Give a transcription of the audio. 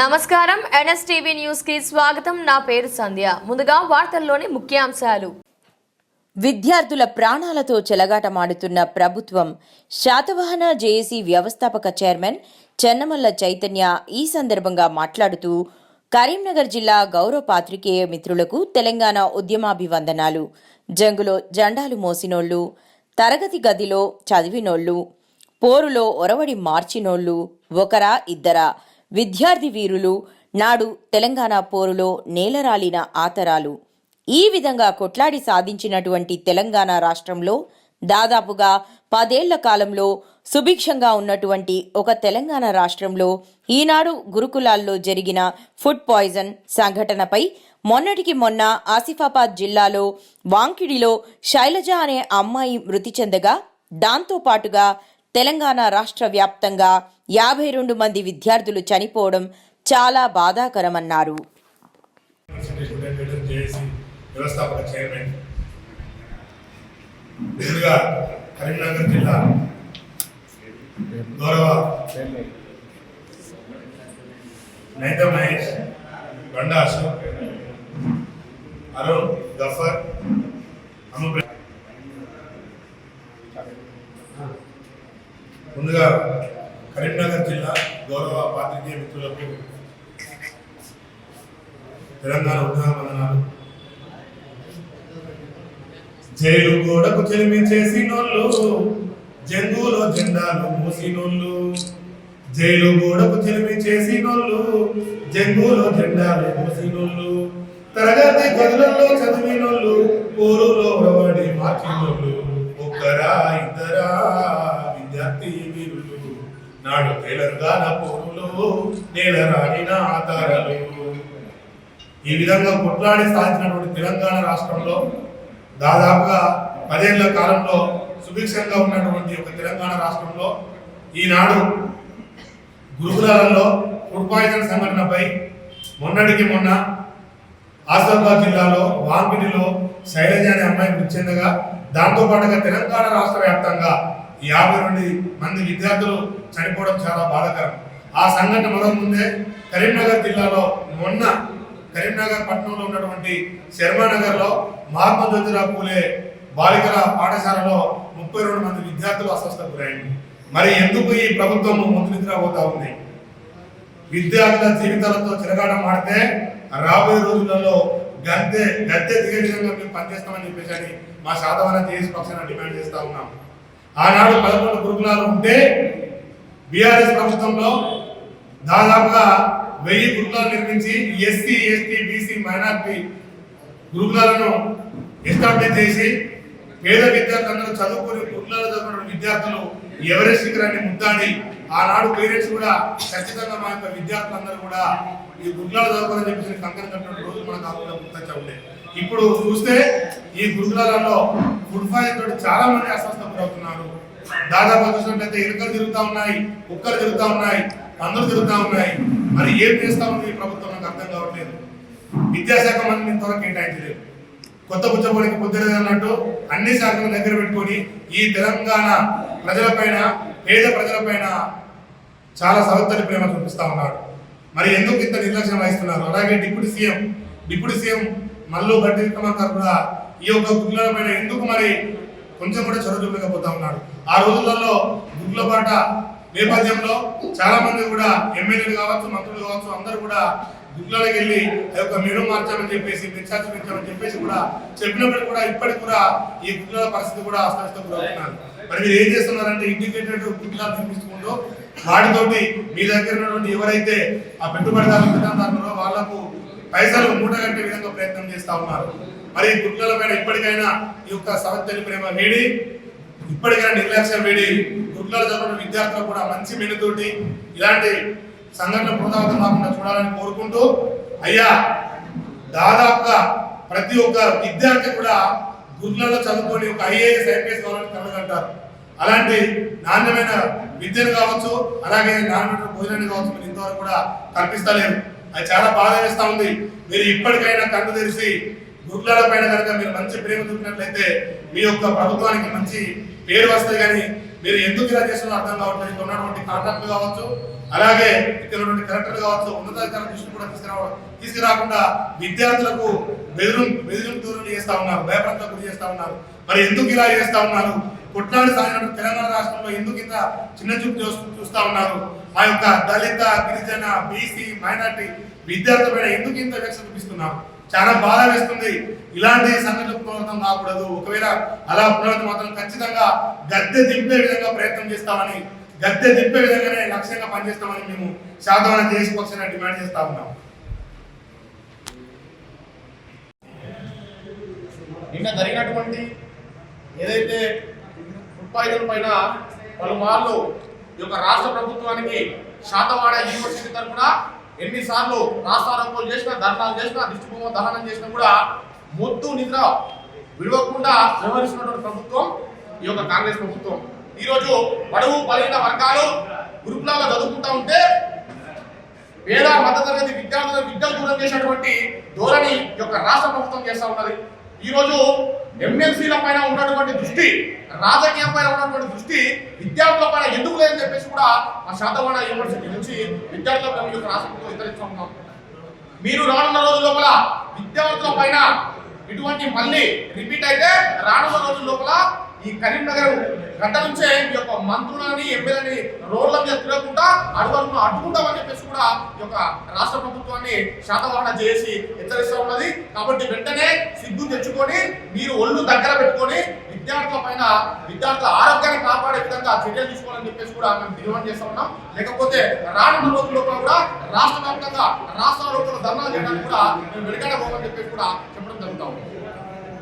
నమస్కారం. ఎన్ఎస్టీవీ న్యూస్కి స్వాగతం. నా పేరు సంధ్య. ముందుగా వార్తల్లోని ముఖ్యాంశాలు. విద్యార్థుల ప్రాణాలతో చెలగాటమాడుతున్న ప్రభుత్వం శాతవాహన జేఏసీ వ్యవస్థాపక చైర్మన్ చెన్నమల్ల చైతన్య ఈ సందర్భంగా మాట్లాడుతూ కరీంనగర్ జిల్లా గౌరవ పాత్రికేయ మిత్రులకు తెలంగాణ ఉద్యమాభివందనాలు. జంగులో జెండాలు మోసినోళ్ళు తరగతి గదిలో చదివినోళ్ళు పోరులో ఒరవడి మార్చినోళ్ళు ఒకరా ఇద్దరా విద్యార్థి వీరులు నాడు తెలంగాణ పోరులో నేలరాలిన ఆతరాలు. ఈ విధంగా కొట్లాడి సాధించినటువంటి తెలంగాణ రాష్ట్రంలో దాదాపుగా పదేళ్ళ కాలంలో సుభిక్షంగా ఉన్నటువంటి ఒక తెలంగాణ రాష్ట్రంలో ఈనాడు గురుకులాల్లో జరిగిన ఫుడ్ పాయిజన్ సంఘటనపై మొన్నటికి మొన్న ఆసిఫాబాద్ జిల్లాలో వాంకిడిలో శైలజ అనే అమ్మాయి మృతి చెందగా దాంతో పాటుగా తెలంగాణ రాష్ట్ర వ్యాప్తంగా యాభై రెండు మంది విద్యార్థులు చనిపోవడం చాలా బాధాకరమన్నారు. కరీంనగర్ జిల్లా గౌరవ నైత మహేష్ బండా అశోక్ అరుణ్ గఫర్ ముందుగా కరీంనగర్ జిల్లా గౌరవ పాత్రికేయ మిత్రులకు తెలంగాణ ఉద్యమ వందనాలు. జైలు గోడకు చెలిమి చేసినోళ్ళు జంగులో జెండాలు మూసినోళ్ళు. జైలు గోడకు చెలిమి చేసినోళ్ళు జంగులో జెండాలు మూసినోళ్ళు. తరగతి గదులలో చదివిన నేల ఆధారాలు. ఈ విధంగా కొట్లాడి సాధించినటువంటి తెలంగాణ రాష్ట్రంలో దాదాపుగా పదేళ్ళ కాలంలో సుభిక్షంగా ఉన్నటువంటి ఒక తెలంగాణ రాష్ట్రంలో ఈనాడు గురుకులాలలో ఫుడ్ పాయిజన్ సంఘటనపై మొన్నటికి మొన్న ఆసిఫాబాద్ జిల్లాలో వాంపిడిలో శైలజ అనే అమ్మాయి మృతి చెందగా దాంతో పాటుగా తెలంగాణ రాష్ట్ర వ్యాప్తంగా యాభై రెండు మంది విద్యార్థులు చనిపోవడం చాలా బాధాకరం. ఆ సంఘటన మరో ముందే కరీంనగర్ జిల్లాలో మొన్న కరీంనగర్ పట్టణంలో ఉన్నటువంటి శర్మానగర్లో మహాత్మా జ్యోతిరావు పూలే బాలికల పాఠశాలలో ముప్పై రెండు మంది విద్యార్థులు అస్వస్థకు గురైంది. మరి ఎందుకు ఈ ప్రభుత్వం ముందు పోతా ఉంది? విద్యార్థుల జీవితాలతో చిరగాడం ఆడితే రాబోయే రోజులలో గద్దె గద్దె దిగే విధంగా మేము పనిచేస్తామని చెప్పేసి అని మా శాతవాన జేఎస్ పక్షాన డిమాండ్ చేస్తా ఉన్నాం. ఆనాడు పదకొండు గురుకులాలు ఉంటే బీఆర్ఎస్ ప్రభుత్వంలో దాదాపుగా వెయ్యి గురుకులాలు నిర్మించి ఎస్సీ ఎస్టీ బీసీ మైనార్టీ గ్రూపులను ఎస్టాబ్లిష్ చేసి పేద విద్యార్థులందరూ చదువుకుని గురుకులాలు చదువుకున్న విద్యార్థులు ఎవరెస్ట్ శిఖరాన్ని ముద్దాడి ఆనాడు పేరెంట్స్ కూడా ఖచ్చితంగా మా యొక్క విద్యార్థులందరూ కూడా ఈ గురుకులాలు చదువుకోవాలని చెప్పేసి కంకణ కట్టిన రోజు మనకు కాకుండా గుర్తొచ్చా ఉండే. ఇప్పుడు చూస్తే ఈ గురుకులాలలో ఫుడ్ పాయిజన్ తోటి చాలా మంది అస్వస్థ గురవుతున్నారు. దాదాపు చూసినట్లయితే ఎలుకలు తిరుగుతూ ఉన్నాయి కుక్కలు తిరుగుతూ ఉన్నాయి అందరూ తిరుగుతూ ఉన్నాయి. మరి ఏం చేస్తా ఉంది ఈ ప్రభుత్వం? నాకు అర్థం కావట్లేదు. విద్యాశాఖ మంత్రి ఇంతవరకు కేటాయించలేదు. కొత్త పుచ్చపోలికి పొద్దున అన్నట్టు అన్ని శాఖలు దగ్గర పెట్టుకొని ఈ తెలంగాణ ప్రజలపైన పేద ప్రజలపైన చాలా సవత్తని ప్రేమ చూపిస్తా ఉన్నాడు. మరి ఎందుకు ఇంత నిర్లక్ష్యం వహిస్తున్నారు? అలాగే deputy CM deputy CM Mallu Bhatti Vikramarka కూడా ఈ యొక్క గుడ్ల పైన ఎందుకు మరి కొంచెం కూడా చొరవ చూపలేకపోతా ఉన్నాడు? ఆ రోజులలో గుడ్ల పాట నేపథ్యంలో చాలా మంది కూడా ఎమ్మెల్యేలు కావచ్చు మంత్రులు కావచ్చు అందరూ కూడా గుడ్లలోకి వెళ్ళి ఆ యొక్క మెను మార్చామని చెప్పేసి పెంచాల్సి పెంచామని చెప్పేసి కూడా చెప్పినప్పుడు కూడా ఇప్పటికి కూడా ఈ గుడ్ల పరిస్థితి కూడా అస్తవ్యస్తం గురవుతున్నారు మరి మీరు ఏం చేస్తున్నారంటే ఇండికేటెడ్ గుడ్లాలు చూపించుకుంటూ వాటితోటి మీ దగ్గర ఉన్నటువంటి ఎవరైతే ఆ పెట్టుబడిదారులు పెట్టుబడిదారులు వాళ్ళకు పైసలు మూట కట్టే విధంగా ప్రయత్నం చేస్తా ఉన్నారు. మరి గుడ్ల పైన ఇప్పటికైనా ఈ యొక్క సవత్తని ప్రేమ వీడి ఇప్పటికైనా నిర్లక్ష్యం వేడి గుడ్లలో చదువుకున్న విద్యార్థులకు కూడా మంచి మెనుతోటి ఇలాంటి సంఘటన పునరావృతం కాకుండా చూడాలని కోరుకుంటూ అయ్యా దాదాపుగా ప్రతి ఒక్క విద్యార్థి కూడా గుడ్లలో చదువుకొని ఒక ఐఏఎస్ ఐపీఎస్ కావాలని కలగంటారు అలాంటి నాణ్యమైన విద్యను కావచ్చు అలాగే నాణ్యమైన భోజనాన్ని కావచ్చు మీరు ఇంతవరకు కూడా కల్పిస్తలేరు. అది చాలా బాధ వేస్తూ ఉంది. మీరు ఇప్పటికైనా కన్ను తెరిచి గుట్లాల పైన కనుక మీరు మంచి ప్రేమ చూపినట్లయితే మీ యొక్క ప్రభుత్వానికి మంచి పేరు వస్తాయి కానీ మీరు ఎందుకు ఇలా చేస్తున్నారో అర్థం కావట్లేదు. ఇక్కడ ఉన్నటువంటి కాంట్రాక్ట్ కావచ్చు అలాగే ఇక్కడ ఉన్నటువంటి కలెక్టర్ కావచ్చు ఉన్నతాధికారుల దృష్టి కూడా తీసుకురావ తీసుకురాకుండా విద్యార్థులకు బెదిరు బెదిరింపు దూరం చేస్తా ఉన్నారు భయప్రదలకు గురి చేస్తా ఉన్నారు. మరి ఎందుకు ఇలా చేస్తా ఉన్నారు? కొట్లాడి సాగిన తెలంగాణ రాష్ట్రంలో ఎందుకు ఇంత చిన్న చూపు చూస్తా ఉన్నారు? మా యొక్క దళిత గిరిజన బీసీ మైనార్టీ విద్యార్థుల పైన ఎందుకు ఇంత వ్యక్తి చూపిస్తున్నారు? చాలా బాధ వేస్తుంది. ఇలాంటి సంఘటనలు పునరావృతం కాకూడదు ఒకవేళ అలా పునరావృతం మాత్రం ఖచ్చితంగా గద్దె దింపే విధంగా ప్రయత్నం చేస్తామని గద్దె దింపే విధంగానే లక్ష్యంగా పనిచేస్తామని మేము శాతవాన దేశ పక్షాన డిమాండ్ చేస్తా ఉన్నాం. నిన్న జరిగినటువంటి ఏదైతే ఉత్పాదన పైన పలుమార్లు ఈ యొక్క రాష్ట్ర ప్రభుత్వానికి శాతవాడ యూనివర్సిటీ తరఫున ఎన్నిసార్లు రాస్తారోకోలు చేసినా ధర్నాలు చేసినా దిష్టిబొమ్మ దహనం చేసినా కూడా మొద్దు నిద్ర విడవకుండా వ్యవహరిస్తున్నటువంటి ప్రభుత్వం ఈ యొక్క కాంగ్రెస్ ప్రభుత్వం. ఈరోజు బడుగు బలహీన వర్గాలు గురుకులాల్లో చదువుకుంటా ఉంటే పేద మధ్యతరగతి విద్యార్థులకు విద్య దూరం చేసినటువంటి ధోరణి ఈ యొక్క రాష్ట్ర ప్రభుత్వం చేస్తూ ఉన్నది. ఈ రోజు ఎమ్మెల్సీల పైన ఉన్నటువంటి దృష్టి రాజకీయం పైన ఉన్నటువంటి దృష్టి విద్యార్థుల పైన ఎందుకు లేదు? చెప్పేసి కూడా మా శాతవాడ యూనివర్సిటీ నుంచి విద్యార్థులకు మేము యొక్క రాష్ట్ర ప్రభుత్వం మీరు రానున్న రోజుల లోపల విద్యార్థుల పైన ఇటువంటి మళ్ళీ రిపీట్ అయితే రానున్న రోజుల లోపల ఈ కరీంనగర్ గంట నుంచే ఈ యొక్క మంత్రులని ఎమ్మెల్యేని రోడ్ల మీద తిరగకుండా అడవులను అడ్డుకుంటామని చెప్పేసి కూడా ఈ యొక్క రాష్ట్ర ప్రభుత్వాన్ని శాతవాహన చేసి హెచ్చరిస్తూ ఉన్నది. కాబట్టి వెంటనే సిగ్గు తెచ్చుకొని మీరు ఒళ్ళు దగ్గర పెట్టుకొని విధంగా విద్యార్థుల ఆరోగ్యాన్ని కాపాడే విధంగా చర్యలు తీసుకోవాలని చెప్పేసి కూడా మేము డిమాండ్ చేస్తా ఉన్నాం. లేకపోతే రానున్న రోజుల్లో కూడా రాష్ట్ర వ్యాప్తంగా రాష్ట్ర లోపల ధర్నాలు చేయడానికి కూడా మేము వెనకాడ పోమని చెప్పేసి కూడా చెప్పడం జరుగుతా ఉంది.